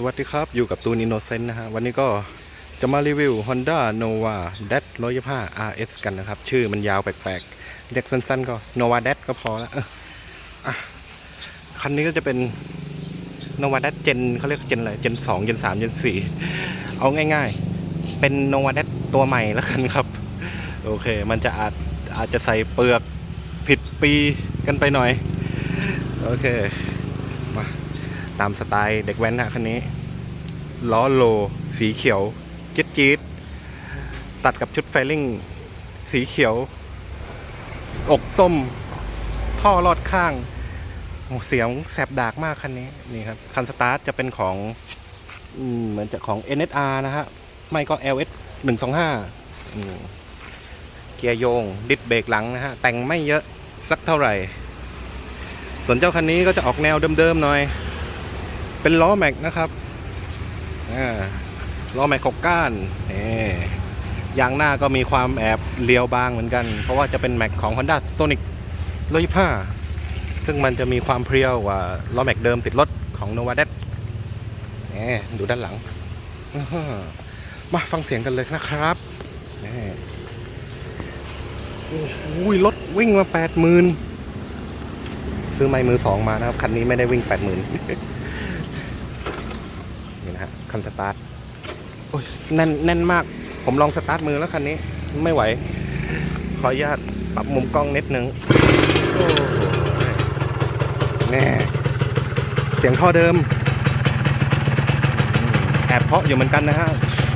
สวัสดีครับ อยู่กับตูนอินโนเซนต์นะฮะ วันนี้ก็จะมารีวิว Honda Nova d a t 125 RS กันนะครับ ชื่อมันยาวแปลกๆ เรียกสั้นๆก็ Nova d a t ก็พอแล้วเอออะคันนี้ก็จะเป็น Nova d a t Gen เขาเรียก Gen อะไร Gen 2 Gen 3 Gen 4เอาง่ายๆ เป็น Nova d a t ตัวใหม่แล้วกันครับ โอเค มันจะอาจอาจจะใส่เปลือกผิดปีกันไปหน่อย โอเค มา ตามสไตล์เด็กแว้นนะคันนี้ ล้อโล สีเขียวจี๊ดจี๊ดตัดกับชุดไฟลิ่ง สีเขียว อกส้ม ท่อลอดข้าง เสียงแสบดากมากคันนี้ นี่ครับ คันสตาร์ทจะเป็นของเหมือนจะของ NSR นะฮะ ไม่ก็ LS 125เกียร์โยง ดิสเบรกหลังนะฮะ แต่งไม่เยอะสักเท่าไหร่ ส่วนเจ้าคันนี้ก็จะออกแนวเดิมๆหน่อย เป็นล้อแม็กนะครับล้อแม็กหกก้านนี่ยางหน้าก็มีความแอบเลียวบางเหมือนกัน เพราะว่าจะเป็นแม็กของ Honda Sonic 125ซึ่งมันจะมีความเพรียวกว่าล้อแม็กเดิมติดรถของ Nova d e นี่ดูด้านหลัง มาฟังเสียงกันเลยนะครับนี่โอ้โหรถวิ่งมา80,000ซื้อไม้มือสองมานะครับ คันนี้ไม่ได้วิ่ง80,000นี่ นะฮะคันสตาร์ทโอ้ยแน่นแน่นมาก ผมลองสตาร์ทมือแล้วคันนี้ไม่ไหว ขออนุญาตปรับมุมกล้องนิดนึงโอ้โหแน่เสียงท่อเดิมอืมแอบเพาะอยู่เหมือนกันนะฮะ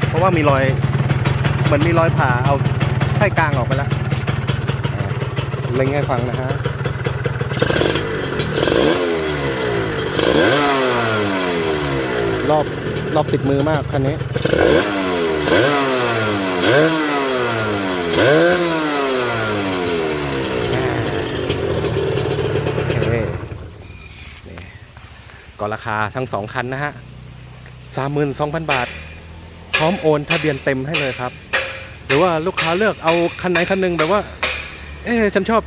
เพราะว่ามีรอยเหมือนมีรอยผ่าเอาไส้กลางออกไปแล้วอ่าเล่งให้ฟังนะฮะ รอบรอบติดมือมากคันนี้โอเคนี่ก็ราคาทั้งสองคันนะฮะสามหมื่นสองพันบาท พร้อมโอนทะเบียนเต็มให้เลยครับ หรือว่าลูกค้าเลือกเอาคันไหนคันหนึ่งแบบว่า เอ๊ฉันชอบ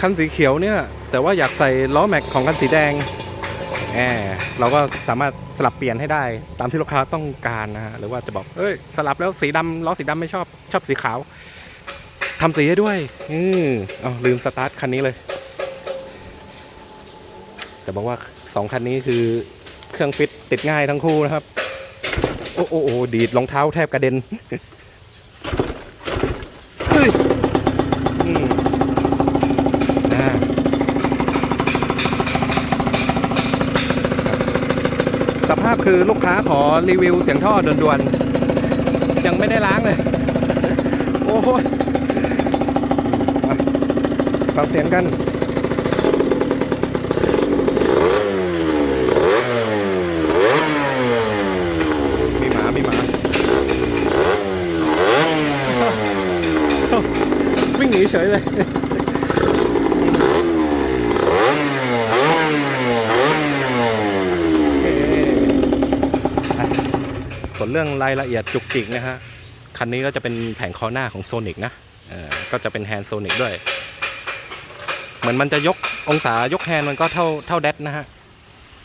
คันสีเขียวเนี่ย แต่ว่าอยากใส่ล้อแม็กของคันสีแดง แอเราก็สามารถสลับเปลี่ยนให้ได้ตามที่ลูกค้าต้องการนะฮะหรือว่าจะบอกเอ้ยสลับแล้วสีดำล้อสีดำไม่ชอบชอบสีขาวทำสีให้ด้วยอืมอ๋อลืมสตาร์ทคันนี้เลย แต่บอกว่าสองคันนี้คือเครื่องฟิตติดง่ายทั้งคู่นะครับ โอ้โอ้โอ้ดีดรองเท้าแทบกระเด็นเฮ้ยอืมอ่า สภาพ คือลูกค้าขอรีวิวเสียงท่อด่วนๆ ยังไม่ได้ล้างเลย โอ้ยมาฟังเสียงกันมีหมามีหมาวิ่งหนีเฉยเลย โอเคอะ ส่วนเรื่องรายละเอียดจุกจิกนะฮะคันนี้ก็จะเป็นแผงคอหน้าของโซนิกนะก็จะเป็นแฮนด์โซนิกด้วย เหมือนมันจะยกองศายกแฮนด์มันก็เท่าเท่าแดดนะฮะ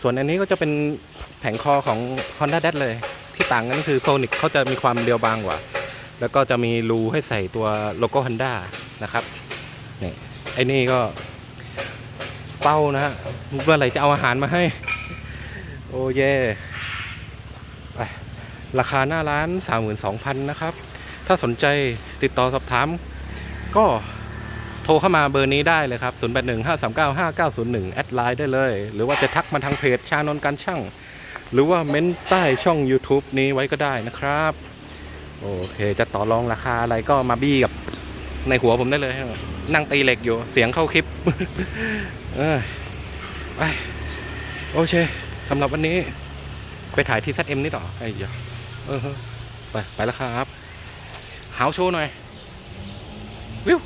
ส่วนอันนี้ก็จะเป็นแผงคอของ Honda d a d เลย ที่ต่างกันก็คือโซนิกเขาจะมีความเรียวบางกว่า แล้วก็จะมีรูให้ใส่ตัวโลโก้ Honda นะครับนี่ไอ้นี่ก็เป้านะฮะเมื่อไหร่จะเอาอาหารมาให้ โอ้เย่ ราคาหน้าร้าน 32,000นะครับ ถ้าสนใจติดต่อสอบถาม ก็โทรเข้ามาเบอร์นี้ได้เลยครับ 0815395901 แอดไลน์ได้เลย หรือว่าจะทักมาทางเพจชานนการช่าง หรือว่าเม้นใต้ช่อง YouTube นี้ไว้ก็ได้นะครับ โอเค จะต่อรองราคาอะไรก็มาบี้กับในหัวผมได้เลย นั่งตีเหล็กอยู่ เสียงเข้าคลิป เออไปโอเคสำหรับวันนี้ไปถ่ายที่ ZM นี่ต่อไอ้เหี้ย เออไป ไปแล้วครับหาวโชว์หน่อย วิว